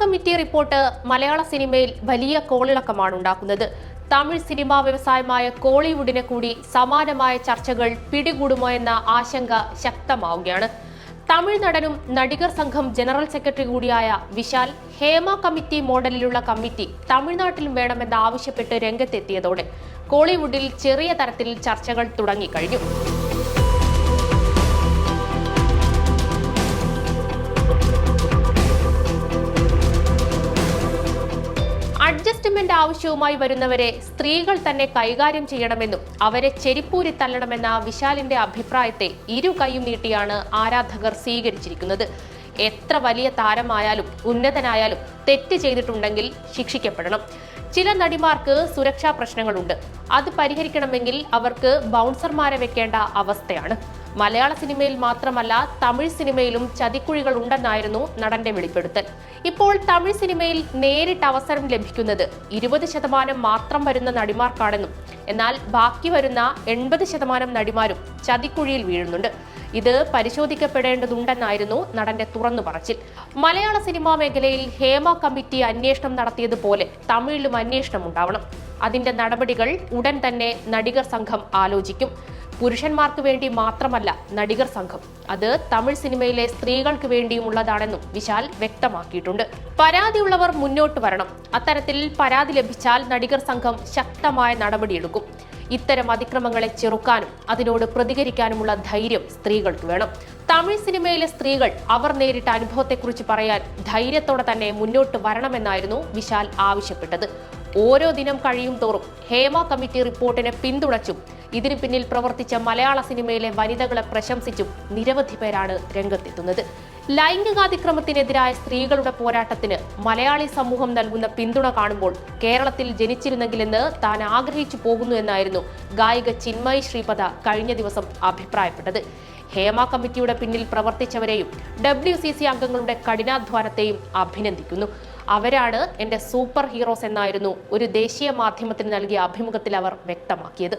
Committee report മലയാള സിനിമയിൽ വലിയ കോളിളക്കമാണ് ഉണ്ടാക്കുന്നത്. തമിഴ് സിനിമാ വ്യവസായമായ കോളിവുഡിനെ കൂടി സമാനമായ ചർച്ചകൾ പിടികൂടുമോ എന്ന ആശങ്ക ശക്തമാവുകയാണ്. തമിഴ് നടനും നടികർ സംഘം ജനറൽ സെക്രട്ടറി കൂടിയായ വിശാൽ ഹേമ കമ്മിറ്റി മോഡലിലുള്ള കമ്മിറ്റി തമിഴ്നാട്ടിലും വേണമെന്ന് ആവശ്യപ്പെട്ട് രംഗത്തെത്തിയതോടെ കോളിവുഡിൽ ചെറിയ തരത്തിൽ ചർച്ചകൾ തുടങ്ങിക്കഴിഞ്ഞു. അഡ്ജസ്റ്റ്മെന്റ് ആവശ്യവുമായി വരുന്നവരെ സ്ത്രീകൾ തന്നെ കൈകാര്യം ചെയ്യണമെന്നും അവരെ ചെരിപ്പൂരി തള്ളണമെന്ന വിശാലിന്റെ അഭിപ്രായത്തെ ഇരു കൈയും നീട്ടിയാണ് ആരാധകർ സ്വീകരിച്ചിരിക്കുന്നത്. എത്ര വലിയ താരമായാലും ഉന്നതനായാലും തെറ്റ് ചെയ്തിട്ടുണ്ടെങ്കിൽ ശിക്ഷിക്കപ്പെടണം. ചില നടിമാർക്ക് സുരക്ഷാ പ്രശ്നങ്ങളുണ്ട്. അത് പരിഹരിക്കണമെങ്കിൽ അവർക്ക് ബൗൺസർമാരെ വെക്കേണ്ട അവസ്ഥയാണ്. മലയാള സിനിമയിൽ മാത്രമല്ല തമിഴ് സിനിമയിലും ചതിക്കുഴികൾ ഉണ്ടെന്നായിരുന്നു നടന്റെ വെളിപ്പെടുത്തൽ. ഇപ്പോൾ തമിഴ് സിനിമയിൽ നേരിട്ട് അവസരം ലഭിക്കുന്നത് ഇരുപത് ശതമാനം മാത്രം വരുന്ന നടിമാർക്കാണെന്നും എന്നാൽ ബാക്കി വരുന്ന എൺപത് ശതമാനം നടിമാരും ചതിക്കുഴിയിൽ വീഴുന്നുണ്ട്. ഇത് പരിശോധിക്കപ്പെടേണ്ടതുണ്ടെന്നായിരുന്നു നടന്റെ തുറന്നു പറച്ചിൽ. മലയാള സിനിമാ മേഖലയിൽ ഹേമ കമ്മിറ്റി അന്വേഷണം നടത്തിയതുപോലെ തമിഴിലും അന്വേഷണം ഉണ്ടാവണം. അതിന്റെ നടപടികൾ ഉടൻ തന്നെ നടികർ സംഘം ആലോചിക്കും. പുരുഷന്മാർക്ക് വേണ്ടി മാത്രമല്ല നടികർ സംഘം. അത് തമിഴ് സിനിമയിലെ സ്ത്രീകൾക്ക് വേണ്ടിയുമുള്ളതാണെന്നും വിശാൽ വ്യക്തമാക്കിയിട്ടുണ്ട്. പരാതിയുള്ളവർ മുന്നോട്ട് വരണം. അത്തരത്തിൽ പരാതി ലഭിച്ചാൽ നടികർ സംഘം ശക്തമായ നടപടിയെടുക്കും. ഇത്തരം അതിക്രമങ്ങളെ ചെറുക്കാനും അതിനോട് പ്രതികരിക്കാനുമുള്ള ധൈര്യം സ്ത്രീകൾക്ക് വേണം. തമിഴ് സിനിമയിലെ സ്ത്രീകൾ അവർ നേരിട്ട അനുഭവത്തെക്കുറിച്ച് പറയാൻ ധൈര്യത്തോടെ തന്നെ മുന്നോട്ട് വരണമെന്നായിരുന്നു വിശാൽ ആവശ്യപ്പെട്ടത്. ഓരോ ദിനം കഴിയും തോറും ഹേമ കമ്മിറ്റി റിപ്പോർട്ടിനെ പിന്തുണച്ചും. ഇതിന് പിന്നിൽ പ്രവർത്തിച്ച മലയാള സിനിമയിലെ വനിതകളെ പ്രശംസിച്ചും നിരവധി പേരാണ് രംഗത്തെത്തുന്നത്. ലൈംഗികാതിക്രമത്തിനെതിരായ സ്ത്രീകളുടെ പോരാട്ടത്തിന് മലയാളി സമൂഹം നൽകുന്ന പിന്തുണ കാണുമ്പോൾ കേരളത്തിൽ ജനിച്ചിരുന്നെങ്കിലെന്ന് താൻ ആഗ്രഹിച്ചു പോകുന്നു എന്നായിരുന്നു ഗായിക ചിന്മയി ശ്രീപദ കഴിഞ്ഞ ദിവസം അഭിപ്രായപ്പെട്ടത്. ഹേമ കമ്മിറ്റിയുടെ പിന്നിൽ പ്രവർത്തിച്ചവരെയും ഡബ്ല്യു സി സി അംഗങ്ങളുടെ കഠിനാധ്വാനത്തെയും അഭിനന്ദിക്കുന്നു. അവരാണ് എന്റെ സൂപ്പർ ഹീറോസ് എന്നായിരുന്നു ഒരു ദേശീയ മാധ്യമത്തിന് നൽകിയ അഭിമുഖത്തിൽ അവർ വ്യക്തമാക്കിയത്.